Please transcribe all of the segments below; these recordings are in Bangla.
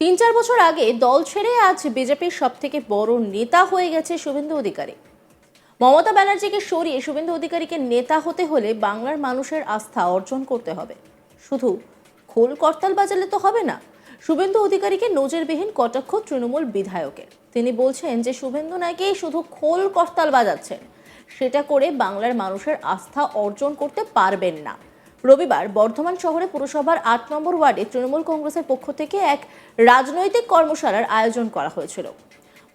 তিন চার বছর আগে দল ছেড়ে আজ বিজেপির সব থেকে বড় নেতা হয়ে গেছে শুভেন্দু অধিকারী। মমতা ব্যানার্জিকে সরিয়ে শুভেন্দু অধিকারীকে নেতা হতে হলে বাংলার মানুষের আস্থা অর্জন করতে হবে। শুধু খোল করতাল বাজালে তো হবে না, শুভেন্দু অধিকারীকে নজরবিহীন কটাক্ষ তৃণমূল বিধায়কের। তিনি বলছেন যে শুভেন্দু নাকি শুধু খোল করতাল বাজাচ্ছেন, সেটা করে বাংলার মানুষের আস্থা অর্জন করতে পারবেন না। রবিবার বর্ধমান শহরে পুরসভার আট নম্বর ওয়ার্ডে তৃণমূল কংগ্রেসের পক্ষ থেকে এক রাজনৈতিক কর্মশালার আয়োজন করা হয়েছিল।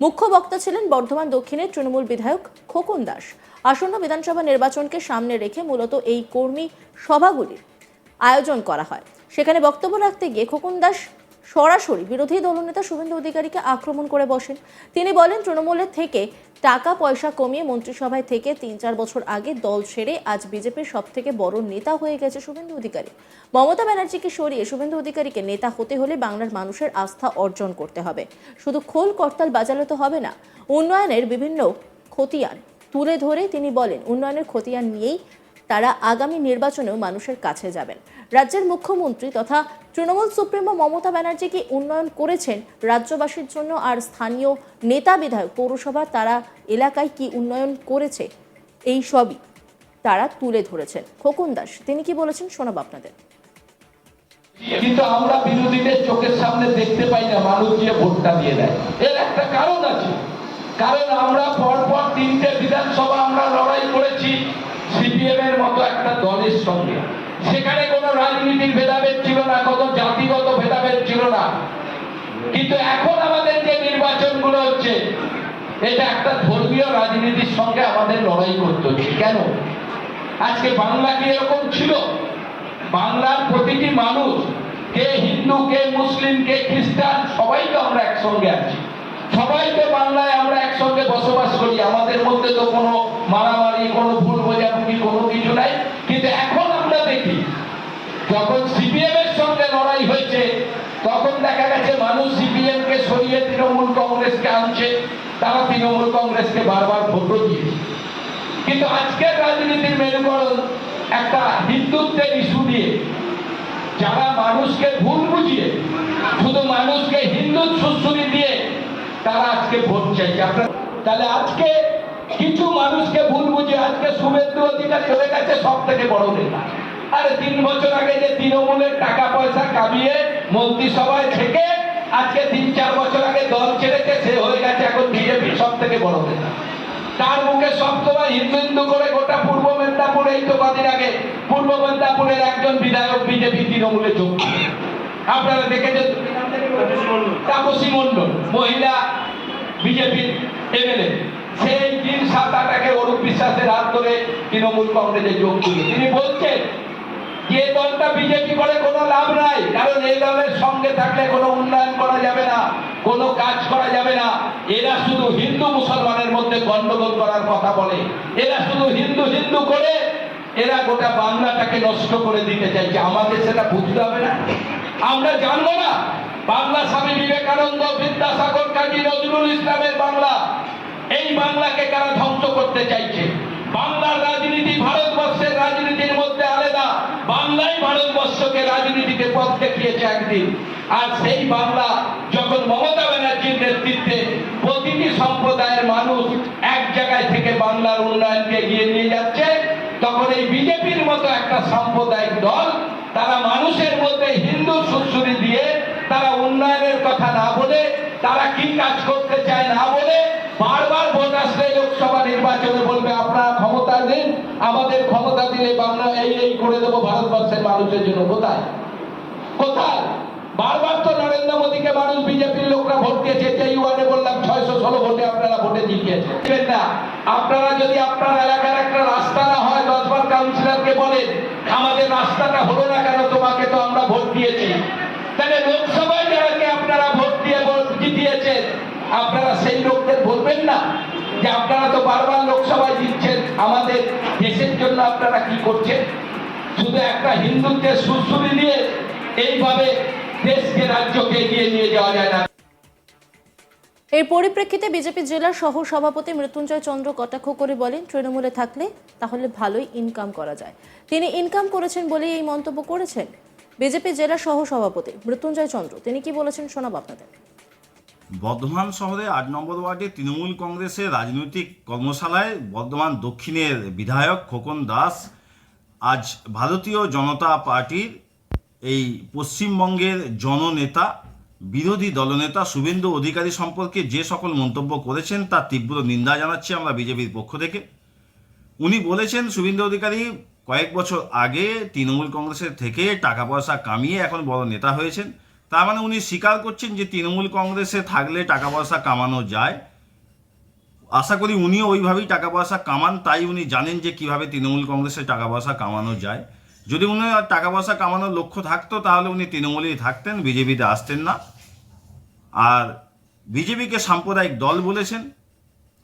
মুখ্য বক্তা ছিলেন বর্ধমান দক্ষিণের তৃণমূল বিধায়ক খোকন দাস। আসন্ন বিধানসভা নির্বাচনকে সামনে রেখে মূলত এই কর্মী সভাগুলির আয়োজন করা হয়। সেখানে বক্তব্য রাখতে গিয়ে খোকন দাস সরাসরি বিরোধী দলনেতা শুভেন্দু অধিকারীকে আক্রমণ করে বসেন। তিনি বলেন, তৃণমূলের থেকে টাকা পয়সা কমিয়ে মন্ত্রিসভায় থেকে তিন চার বছর আগে দল ছেড়ে আজ বিজেপির সব থেকে বড় নেতা হয়ে গেছে শুভেন্দু অধিকারী। মমতা ব্যানার্জিকে সরিয়ে শুভেন্দু অধিকারীকে নেতা হতে হলে বাংলার মানুষের আস্থা অর্জন করতে হবে। শুধু খোল করতাল বাজালে তো হবে না, উন্নয়নের বিভিন্ন খতিয়ান তুলে ধরে তিনি বলেন, উন্নয়নের খতিয়ান নিয়েই তারা আগামী নির্বাচনেও মানুষের কাছে যাবেন। রাজ্যের মুখ্যমন্ত্রী তথা তৃণমূল সুপ্রিমো মমতা ব্যানার্জি কি উন্নয়ন করেছেন? রাজ্যবাসীর জন্য আর স্থানীয় নেতা বিধায়ক পৌরসভা তারা এলাকায় কি উন্নয়ন করেছে? এই সবই তারা তুলে ধরেছেন। খোকন দাস, তিনি কি বলেছেন শোনাব আপনাদের। কিন্তু আমরা বিরোধীদের চোখের সামনে দেখতে পাই না, মানুষ গিয়ে ভোটটা দিয়ে দেয়। এর একটা কারণ আছে। কারণ আমরা পরপর তিনটে বিধানসভা আমরা লড়াই করেছি। সিপিএম এর মতো একটা দলের সঙ্গে। সেখানে কোনো রাজনীতির ভেদাভেদ ছিল না, কোনো জাতিগত ভেদাভেদ ছিল না। কিন্তু এখন আমাদের যে নির্বাচনগুলো হচ্ছে, এটা একটা ধর্মীয় রাজনীতির সঙ্গে আমাদের লড়াই করতে হচ্ছে। কেন? আজকে বাংলা কি এরকম ছিল? বাংলার প্রতিটি মানুষ, কে হিন্দু, কে মুসলিম, কে খ্রিস্টান, সবাই তো আমরা একসঙ্গে আছি। সবাই তো বাংলায় বসবাস করি, আমাদের মধ্যে তো কোনো মারামারি, কোনো ভুল বোঝাবুঝি, কোনো কিছু নাই। কিন্তু এখন আমরা দেখি, যখন সিপিএম এর সঙ্গে লড়াই হয়েছে, তখন দেখা গেছে মানুষ সিপিএম কে সরিয়ে তৃণমূল কংগ্রেসকে আনছে, তারা তৃণমূল কংগ্রেসকে বারবার ভোটও দিয়েছে। কিন্তু আজকের রাজনীতির মেরুকরণ একটা হিন্দুত্বের ইস্যু দিয়ে, যারা মানুষকে ভুল বুঝিয়ে, শুধু মানুষকে হিন্দু সুশ্রুতি দিয়ে, তারা আজকে ভোট চাইছে। আপনার তাহলে আজকে কিছু মানুষকে ভুল বুঝে আজকে শুভেন্দু অধিকারী হয়ে গেছে সব থেকে বড় নেতা। আরে তিন বছর আগে যে তৃণমূলের টাকা পয়সা কামিয়ে মন্ত্রিসভায় থেকে আজকে তিন চার বছর আগে দল ছেড়েছে সে হয়ে গেছে এখন বিজেপি সব থেকে বড় নেতা। তার মুখে সব সবসময় হিন্দু হিন্দু করে গোটা পূর্ব মেদিনীপুর এই তো কদিন আগে পূর্ব মেদিনীপুরের একজন বিধায়ক বিজেপি তৃণমূলে যোগ। আপনারা দেখেছেন? তাপসী মণ্ডল। মহিলা বিজেপির এমএলএ সেই দিন সাত আট আগে অরূপ বিশ্বাসের হাত ধরে তৃণমূল কংগ্রেসে যোগ দিল। তিনি বলছেন, যে দলটা বিজেপি করে কোনো লাভ নাই, কারণ এই দলের সঙ্গে থাকলে কোনো উন্নয়ন করা যাবে না, কোনো কাজ করা যাবে না। এরা শুধু হিন্দু মুসলমানের মধ্যে গন্ডগোল করার কথা বলে। এরা শুধু হিন্দু হিন্দু করে এরা গোটা বাংলাটাকে নষ্ট করে দিতে চাইছে। আমাদের সেটা বুঝতে হবে না। আমরা জানব না। বাংলা স্বামী বিবেকানন্দ, বিদ্যাসাগর কাজী নজরুল ইসলামের বাংলা। এই বাংলাকে কারা ধ্বংস করতে চাইছে? বাংলার রাজনীতি ভারতবর্ষের রাজনীতির মধ্যে আলাদা। বাংলাই ভারতবর্ষকে রাজনীতিতে পথ দেখিয়েছে একদিন। আর সেই বাংলা যখন মমতা ব্যানার্জির নেতৃত্বে প্রতিটি সম্প্রদায়ের মানুষ এক জায়গায় থেকে বাংলার উন্নয়নকে এগিয়ে নিয়ে যাচ্ছে, তখন এই বিজেপির মতো একটা সাম্প্রদায়িক দল, তারা মানুষের মধ্যে হিন্দু সুশ্রুতি দিয়ে তারা উন্নয়নের কথা না বলে, তারা কি কাজ করতে চায় না বলে বারবার ভোট আসলে লোকসভা নির্বাচনে বলবে, আপনারা ক্ষমতা দিন আমাদের ক্ষমতা দিলে বাংলা এই এই করে দেবো ভারতবর্ষের মানুষের জন্য। কোথায়? কোথায়? বারবার তো নরেন্দ্র মোদীকে মানুষ, বিজেপির লোকরা ভোট দিয়েছে, যে ইউয়ানে বললাম ছয়শো ষোলো ভোটে আপনারা ভোটে জিতিয়েছেন। না। আপনারা যদি আপনার এলাকার একটা রাস্তা না হয়, দশবার কাউন্সিলরকে বলেন, আমাদের রাস্তাটা হলো না কেন, তোমাকে তো আমরা ভোট দিয়েছি। তাহলে লোকসভায় যারাকে আপনারা ভোট দিয়ে ভোট জিতিয়েছেন আপনারা সেই লোকদের বলবেন না যে আপনারা তো বারবার লোকসভায় জিতছেন, আমাদের দেশের জন্য আপনারা কি করছেন? শুধু একটা হিন্দুত্বের সুশ্রুতি দিয়ে এইভাবে দেশকে, রাজ্যকে এগিয়ে নিয়ে যাওয়া যায় না। এর পরিপ্রেক্ষিতে বিজেপি জেলা সহ সভাপতি মৃত্যুঞ্জয় চন্দ্র কটাক্ষ করে বলেন, তৃণমূলে থাকলে তাহলে ভালোই ইনকাম করা যায়। তিনি ইনকাম করেছেন বলেই এই মন্তব্য করেছেন বিজেপি জেলা সহ সভাপতি মৃত্যুঞ্জয় চন্দ্র। তিনি কি বলেছেন শোনাব আপনাদের? বর্ধমান শহরে আট নম্বর ওয়ার্ডে তৃণমূল কংগ্রেসের রাজনৈতিক কর্মশালায় বর্ধমান দক্ষিণের বিধায়ক খোকন দাস, আজ ভারতীয় জনতা পার্টির এই পশ্চিমবঙ্গের জননেতা, বিরোধী দলনেতা শুভেন্দু অধিকারী সম্পর্কে যে সকল মন্তব্য করেছেন তার তীব্র নিন্দা জানাচ্ছি আমরা বিজেপির পক্ষ থেকে। উনি বলেছেন, শুভেন্দু অধিকারী কয়েক বছর আগে তৃণমূল কংগ্রেসের থেকে টাকা পয়সা কামিয়ে এখন বড় নেতা হয়েছেন। তার মানে উনি স্বীকার করছেন যে তৃণমূল কংগ্রেসে থাকলে টাকা পয়সা কামানো যায়। আশা করি উনিও ওইভাবেই টাকা পয়সা কামান, তাই উনি জানেন যে কীভাবে তৃণমূল কংগ্রেসে টাকা পয়সা কামানো যায়। যদি উনি টাকা পয়সা কামানোর লক্ষ্য থাকতো, তাহলে উনি তৃণমূলেই থাকতেন, বিজেপিতে আসতেন না। আর বিজেপিকে সাম্প্রদায়িক দল বলেছেন।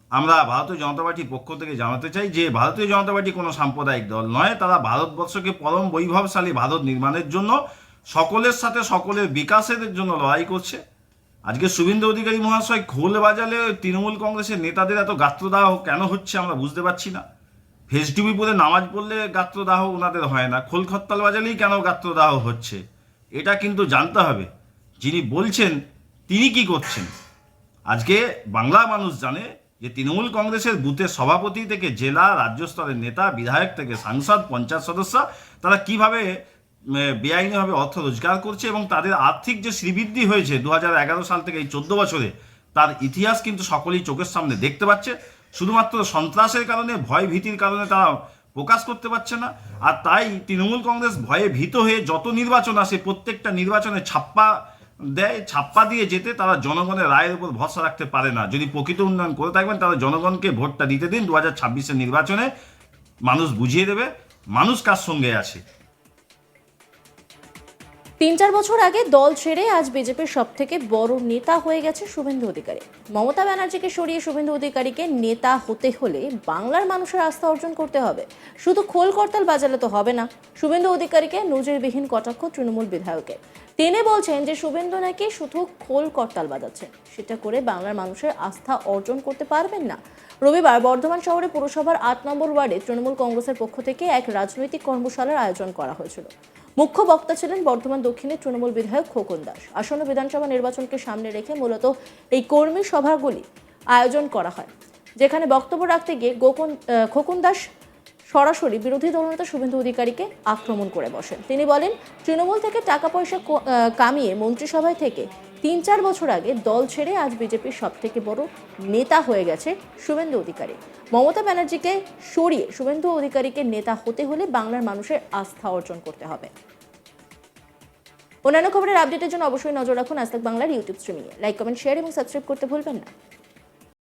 আমরা ভারতীয় জনতা পার্টির পক্ষ থেকে জানাতে চাই যে, ভারতীয় জনতা পার্টি কোনো সাম্প্রদায়িক দল নয়। তারা ভারতবর্ষকে পরম বৈভবশালী ভারত নির্মাণের জন্য সকলের সাথে সকলের বিকাশের জন্য লড়াই করছে। আজকে শুভেন্দু অধিকারী মহাশয় খোল বাজালে তৃণমূল কংগ্রেসের নেতাদের এত গাত্রদাহ কেন হচ্ছে আমরা বুঝতে পারছি না। ফেসডুবি পরে নামাজ পড়লে গাত্রদাহ ওনাদের হয় না, খোল খত্তাল বাজালেই কেন গাত্রদাহ হচ্ছে? এটা কিন্তু জানতে হবে। যিনি বলছেন, তিনি কি করছেন? আজকে বাংলা মানুষ জানে যে তৃণমূল কংগ্রেসের বুথের সভাপতি থেকে জেলা, রাজ্য স্তরের নেতা, বিধায়ক থেকে সাংসদ, পঞ্চায়েত সদস্য, তারা কীভাবে বেআইনিভাবে অর্থ রোজগার করছে এবং তাদের আর্থিক যে শ্রীবৃদ্ধি হয়েছে দু হাজার এগারো সাল থেকে এই চোদ্দ বছরে, তার ইতিহাস কিন্তু সকলেই চোখের সামনে দেখতে পাচ্ছে। শুধুমাত্র সন্ত্রাসের কারণে, ভয় ভীতির কারণে তারা প্রকাশ করতে পারছে না। আর তাই তৃণমূল কংগ্রেস ভয়ে ভীত হয়ে যত নির্বাচন আসে, প্রত্যেকটা নির্বাচনে ছাপ্পা দেয়, ছাপ্পা দিয়ে যেতে তারা জনগণের রায়ের উপর ভরসা রাখতে পারে না। যদি প্রকৃত উন্নয়ন করে থাকবেন, তাহলে জনগণকে ভোটটা দিতে দিন। দু হাজার নির্বাচনে মানুষ বুঝিয়ে দেবে, মানুষ কার সঙ্গে আছে। তিন চার বছর আগে দল ছেড়ে আজ বিজেপির সব থেকে বড় নেতা হয়ে গেছে শুভেন্দু অধিকারী। মমতা ব্যানার্জিকে সরিয়ে শুভেন্দু অধিকারীকে নেতা হতে হলে বাংলার মানুষের আস্থা অর্জন করতে হবে। শুধু খোল করতাল বাজালে তো হবে না। শুভেন্দু অধিকারীকে নজিরবিহীন কটাক্ষ তৃণমূল বিধায়কের। তিনি বলছেন যে শুভেন্দু নাকি শুধু খোল করতাল বাজাচ্ছেন সেটা করে বাংলার মানুষের আস্থা অর্জন করতে পারবেন না। রবিবার বর্ধমান শহরে পুরসভার আট নম্বর ওয়ার্ডে তৃণমূল কংগ্রেসের পক্ষ থেকে এক রাজনৈতিক কর্মশালার আয়োজন করা হয়েছিল। মুখ্য বক্তা ছিলেন বর্ধমান দক্ষিণের তৃণমূল বিধায়ক খোকন দাস। আসন্ন বিধানসভা নির্বাচনকে সামনে রেখে মূলত এই কর্মী সভাগুলি আয়োজন করা হয়, যেখানে বক্তব্য রাখতে গিয়ে গোকন খোকন দাস সরাসরি বিরোধী দলনেতা শুভেন্দু অধিকারীকে আক্রমণ করে বসেন। তিনি বলেন, তৃণমূল থেকে টাকা পয়সা কামিয়ে মন্ত্রিসভায় থেকে তিন চার বছর আগে দল ছেড়ে আজ বিজেপির সব থেকে বড় নেতা হয়ে গেছে শুভেন্দু অধিকারী। মমতা ব্যানার্জিকে সরিয়ে শুভেন্দু অধিকারীকে নেতা হতে হলে বাংলার মানুষের আস্থা অর্জন করতে হবে। অন্যান্য খবরের আপডেটের জন্য অবশ্যই নজর রাখুন আজ বাংলার ইউটিউব স্ট্রিমিংয়ে। লাইক, কমেন্ট, শেয়ার এবং সাবস্ক্রাইব করতে ভুলবেন না।